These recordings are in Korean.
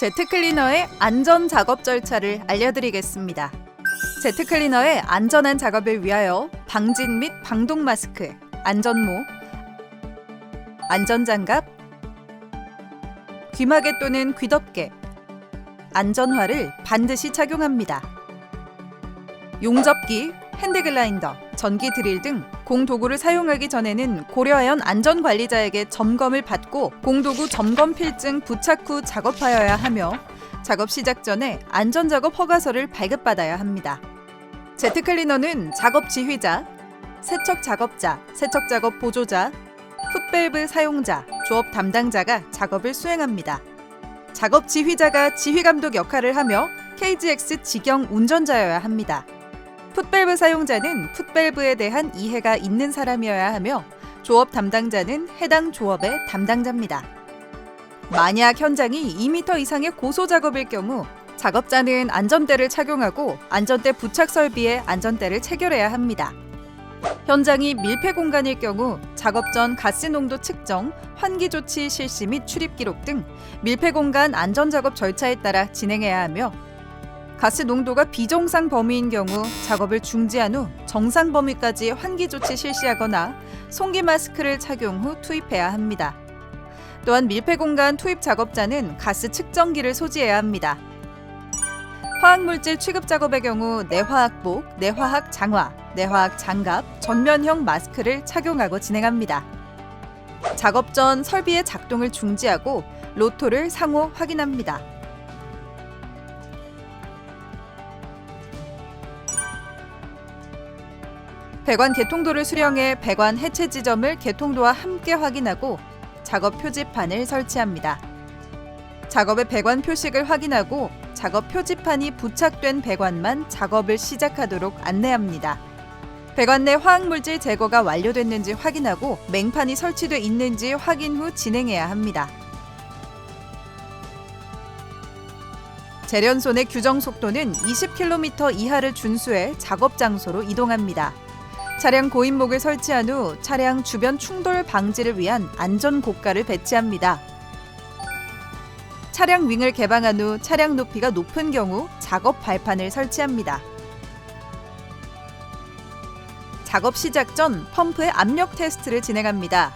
제트클리너의 안전 작업 절차를 알려드리겠습니다. 제트클리너의 안전한 작업을 위하여 방진 및 방독 마스크, 안전모, 안전장갑, 귀마개 또는 귀덮개, 안전화를 반드시 착용합니다. 용접기, 핸드글라인더, 전기 드릴 등 공도구를 사용하기 전에는 고려하연 안전관리자에게 점검을 받고 공도구 점검 필증 부착 후 작업하여야 하며 작업 시작 전에 안전작업 허가서를 발급받아야 합니다. 제트클리너는 작업 지휘자, 세척 작업자, 세척 작업 보조자, 풋밸브 사용자, 조업 담당자가 작업을 수행합니다. 작업 지휘자가 지휘 감독 역할을 하며 KGX 직영 운전자여야 합니다. 풋밸브 사용자는 풋밸브에 대한 이해가 있는 사람이어야 하며 조업 담당자는 해당 조업의 담당자입니다. 만약 현장이 2m 이상의 고소 작업일 경우 작업자는 안전대를 착용하고 안전대 부착 설비에 안전대를 체결해야 합니다. 현장이 밀폐 공간일 경우 작업 전 가스 농도 측정, 환기 조치 실시 및 출입 기록 등 밀폐 공간 안전 작업 절차에 따라 진행해야 하며 가스 농도가 비정상 범위인 경우 작업을 중지한 후 정상 범위까지 환기 조치 실시하거나 송기 마스크를 착용 후 투입해야 합니다. 또한 밀폐 공간 투입 작업자는 가스 측정기를 소지해야 합니다. 화학물질 취급 작업의 경우 내화학복, 내화학 장화, 내화학 장갑, 전면형 마스크를 착용하고 진행합니다. 작업 전 설비의 작동을 중지하고 로토를 상호 확인합니다. 배관 개통도를 수령해 배관 해체 지점을 개통도와 함께 확인하고 작업 표지판을 설치합니다. 작업의 배관 표식을 확인하고 작업 표지판이 부착된 배관만 작업을 시작하도록 안내합니다. 배관 내 화학물질 제거가 완료됐는지 확인하고 맹판이 설치돼 있는지 확인 후 진행해야 합니다. 재련손의 규정 속도는 20km 이하를 준수해 작업 장소로 이동합니다. 차량 고인목을 설치한 후 차량 주변 충돌 방지를 위한 안전 고가를 배치합니다. 차량 윙을 개방한 후 차량 높이가 높은 경우 작업 발판을 설치합니다. 작업 시작 전 펌프의 압력 테스트를 진행합니다.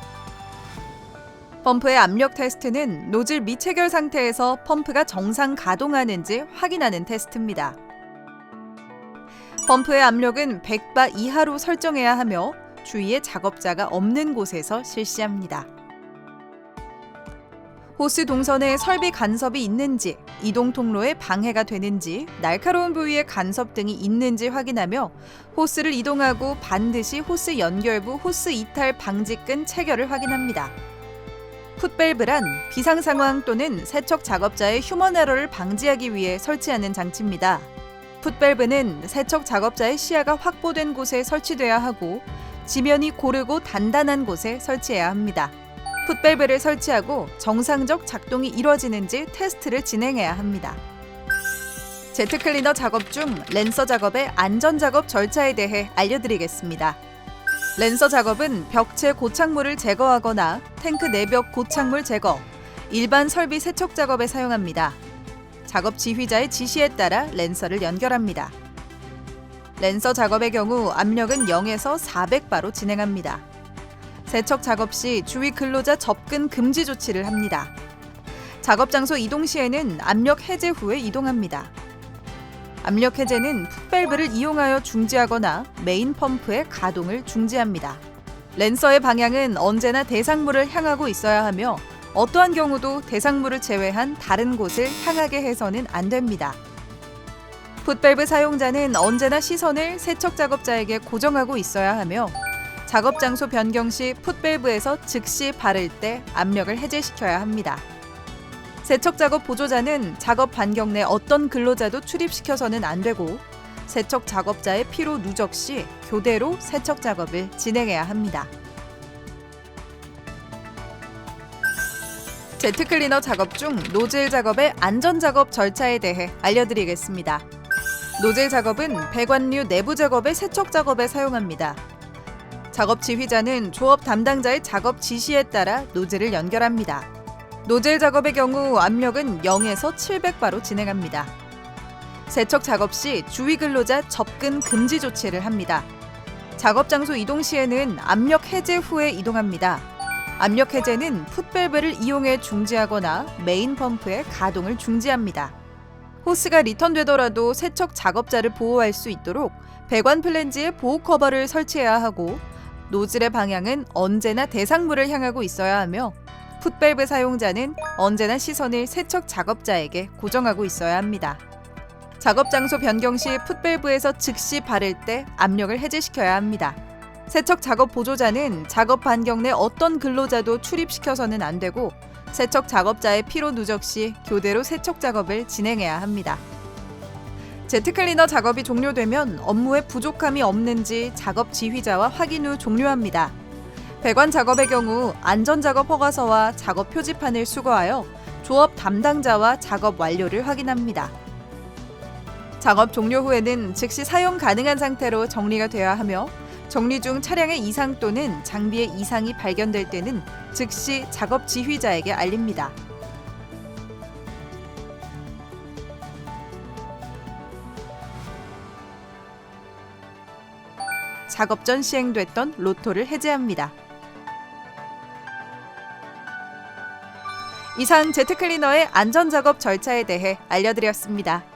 펌프의 압력 테스트는 노즐 미체결 상태에서 펌프가 정상 가동하는지 확인하는 테스트입니다. 펌프의 압력은 100바 이하로 설정해야 하며 주위에 작업자가 없는 곳에서 실시합니다. 호스 동선에 설비 간섭이 있는지, 이동 통로에 방해가 되는지, 날카로운 부위에 간섭 등이 있는지 확인하며 호스를 이동하고 반드시 호스 연결부 호스 이탈 방지끈 체결을 확인합니다. 풋밸브란 비상 상황 또는 세척 작업자의 휴먼 에러를 방지하기 위해 설치하는 장치입니다. 풋밸브는 세척 작업자의 시야가 확보된 곳에 설치돼야 하고 지면이 고르고 단단한 곳에 설치해야 합니다. 풋밸브를 설치하고 정상적 작동이 이루어지는지 테스트를 진행해야 합니다. 제트 클리너 작업 중 랜서 작업의 안전 작업 절차에 대해 알려드리겠습니다. 랜서 작업은 벽체 고착물을 제거하거나 탱크 내벽 고착물 제거, 일반 설비 세척 작업에 사용합니다. 작업 지휘자의 지시에 따라 랜서를 연결합니다. 랜서 작업의 경우 압력은 0에서 400바로 진행합니다. 세척 작업 시 주위 근로자 접근 금지 조치를 합니다. 작업 장소 이동 시에는 압력 해제 후에 이동합니다. 압력 해제는 풋밸브를 이용하여 중지하거나 메인 펌프의 가동을 중지합니다. 랜서의 방향은 언제나 대상물을 향하고 있어야 하며 어떠한 경우도 대상물을 제외한 다른 곳을 향하게 해서는 안 됩니다. 풋밸브 사용자는 언제나 시선을 세척 작업자에게 고정하고 있어야 하며 작업 장소 변경 시 풋밸브에서 즉시 바를 때 압력을 해제시켜야 합니다. 세척 작업 보조자는 작업 반경 내 어떤 근로자도 출입시켜서는 안 되고 세척 작업자의 피로 누적 시 교대로 세척 작업을 진행해야 합니다. 제트 클리너 작업 중 노즐 작업의 안전 작업 절차에 대해 알려드리겠습니다. 노즐 작업은 배관류 내부 작업의 세척 작업에 사용합니다. 작업 지휘자는 조업 담당자의 작업 지시에 따라 노즐을 연결합니다. 노즐 작업의 경우 압력은 0에서 700바로 진행합니다. 세척 작업 시 주위 근로자 접근 금지 조치를 합니다. 작업 장소 이동 시에는 압력 해제 후에 이동합니다. 압력 해제는 풋밸브를 이용해 중지하거나 메인 펌프의 가동을 중지합니다. 호스가 리턴되더라도 세척 작업자를 보호할 수 있도록 배관 플랜지에 보호 커버를 설치해야 하고 노즐의 방향은 언제나 대상물을 향하고 있어야 하며 풋밸브 사용자는 언제나 시선을 세척 작업자에게 고정하고 있어야 합니다. 작업 장소 변경 시 풋밸브에서 즉시 바를 때 압력을 해제시켜야 합니다. 세척 작업 보조자는 작업 반경 내 어떤 근로자도 출입시켜서는 안 되고 세척 작업자의 피로 누적 시 교대로 세척 작업을 진행해야 합니다. 제트클리너 작업이 종료되면 업무에 부족함이 없는지 작업 지휘자와 확인 후 종료합니다. 배관 작업의 경우 안전 작업 허가서와 작업 표지판을 수거하여 조업 담당자와 작업 완료를 확인합니다. 작업 종료 후에는 즉시 사용 가능한 상태로 정리가 되어야 하며 정리 중 차량의 이상 또는 장비의 이상이 발견될 때는 즉시 작업 지휘자에게 알립니다. 작업 전 시행됐던 로토를 해제합니다. 이상 제트클리너의 안전 작업 절차에 대해 알려드렸습니다.